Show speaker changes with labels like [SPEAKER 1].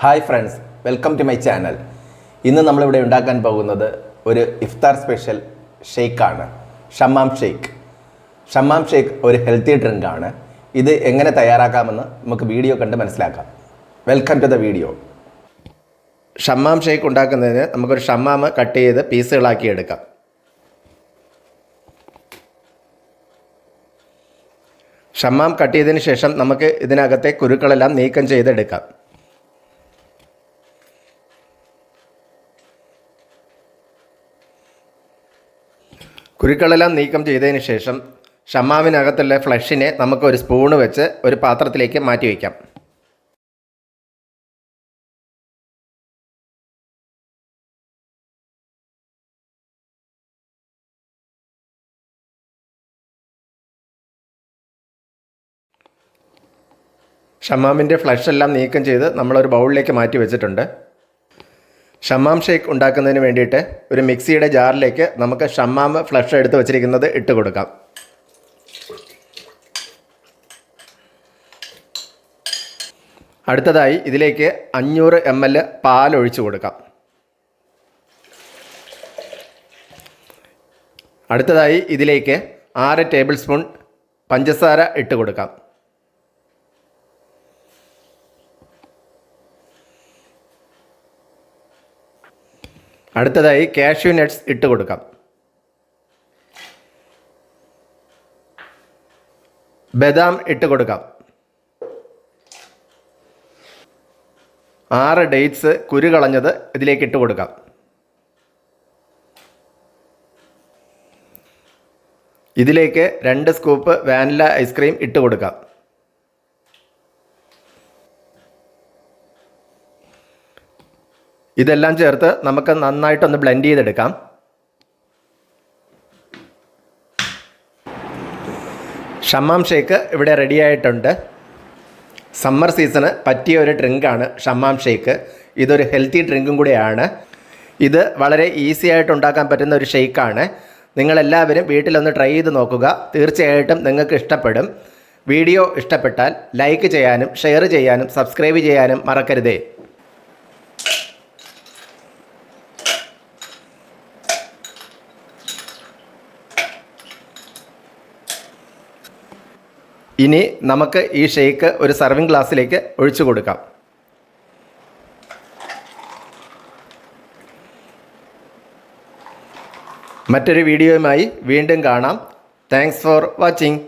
[SPEAKER 1] Hi friends welcome to my channel. ഇന്ന് നമ്മളിവിടെ ഉണ്ടാക്കാൻ പോകുന്നത് ഒരു ഇഫ്താർ സ്പെഷ്യൽ ഷെയ്ക്കാണ്. ഷമ്മാം ഷെയ്ക്ക്. ഷമ്മാം ഷെയ്ക്ക് ഒരു ഹെൽത്തി ഡ്രിങ്കാണ്. ഇത് എങ്ങനെ തയ്യാറാക്കാമെന്ന് നമുക്ക് വീഡിയോ കണ്ട് മനസ്സിലാക്കാം. Welcome to the video. ഷമ്മാം shake ഉണ്ടാക്കുന്നതിന് നമുക്കൊരു ഷമ്മാമ് കട്ട് ചെയ്ത് പീസുകളാക്കി എടുക്കാം. ഷമ്മാം കട്ട് ചെയ്തതിന് ശേഷം നമുക്ക് ഇതിനകത്തെ കുരുക്കളെല്ലാം നീക്കം ചെയ്തെടുക്കാം. കുരുക്കളെല്ലാം നീക്കം ചെയ്തതിന് ശേഷം ഷമ്മാവിനകത്തുള്ള ഫ്ലഷിനെ നമുക്ക് ഒരു സ്പൂണ് വെച്ച് ഒരു പാത്രത്തിലേക്ക് മാറ്റി വയ്ക്കാം. ഷമ്മാമിന്റെ ഫ്ലഷ് എല്ലാം നീക്കം ചെയ്ത് നമ്മളൊരു ബൗളിലേക്ക് മാറ്റി വെച്ചിട്ടുണ്ട്. ഷമ്മാം ഷേക്ക് ഉണ്ടാക്കുന്നതിന് വേണ്ടിയിട്ട് ഒരു മിക്സിയുടെ ജാറിലേക്ക് നമുക്ക് ഷമ്മാം ഫ്ലഷ് എടുത്ത് വെച്ചിരിക്കുന്നത് ഇട്ട് കൊടുക്കാം. അടുത്തതായി ഇതിലേക്ക് അഞ്ഞൂറ് എം എൽ പാൽ ഒഴിച്ചു കൊടുക്കാം. അടുത്തതായി ഇതിലേക്ക് ആറ് ടേബിൾ സ്പൂൺ പഞ്ചസാര ഇട്ട് കൊടുക്കാം. അടുത്തതായി കാഷ്യൂ നട്ട്സ് ഇട്ട് കൊടുക്കാം. ബദാം ഇട്ട് കൊടുക്കാം. ആറ് ഡേറ്റ്സ് കുരു കളഞ്ഞത് ഇതിലേക്ക് ഇട്ട് കൊടുക്കാം. ഇതിലേക്ക് രണ്ട് സ്കൂപ്പ് വാനില ഐസ്ക്രീം ഇട്ട് കൊടുക്കാം. ഇതെല്ലാം ചേർത്ത് നമുക്ക് നന്നായിട്ടൊന്ന് ബ്ലെൻഡ് ചെയ്തെടുക്കാം. ഷമ്മാം ഷേക്ക് ഇവിടെ റെഡി ആയിട്ടുണ്ട്. സമ്മർ സീസണ് പറ്റിയ ഒരു ഡ്രിങ്കാണ് ഷമ്മാം ഷേക്ക്. ഇതൊരു ഹെൽത്തി ഡ്രിങ്കും കൂടിയാണ്. ഇത് വളരെ ഈസി ആയിട്ട് ഉണ്ടാക്കാൻ പറ്റുന്ന ഒരു ഷേക്കാണ് നിങ്ങളെല്ലാവരും വീട്ടിലൊന്ന് ട്രൈ ചെയ്ത് നോക്കുക. തീർച്ചയായിട്ടും നിങ്ങൾക്ക് ഇഷ്ടപ്പെടും. വീഡിയോ ഇഷ്ടപ്പെട്ടാൽ ലൈക്ക് ചെയ്യാനും ഷെയർ ചെയ്യാനും സബ്സ്ക്രൈബ് ചെയ്യാനും മറക്കരുതേ. ഇനി നമുക്ക് ഈ ഷേക്ക് ഒരു സർവിങ് ഗ്ലാസ്സിലേക്ക് ഒഴിച്ചു കൊടുക്കാം. മറ്റൊരു വീഡിയോയുമായി വീണ്ടും കാണാം. Thanks for watching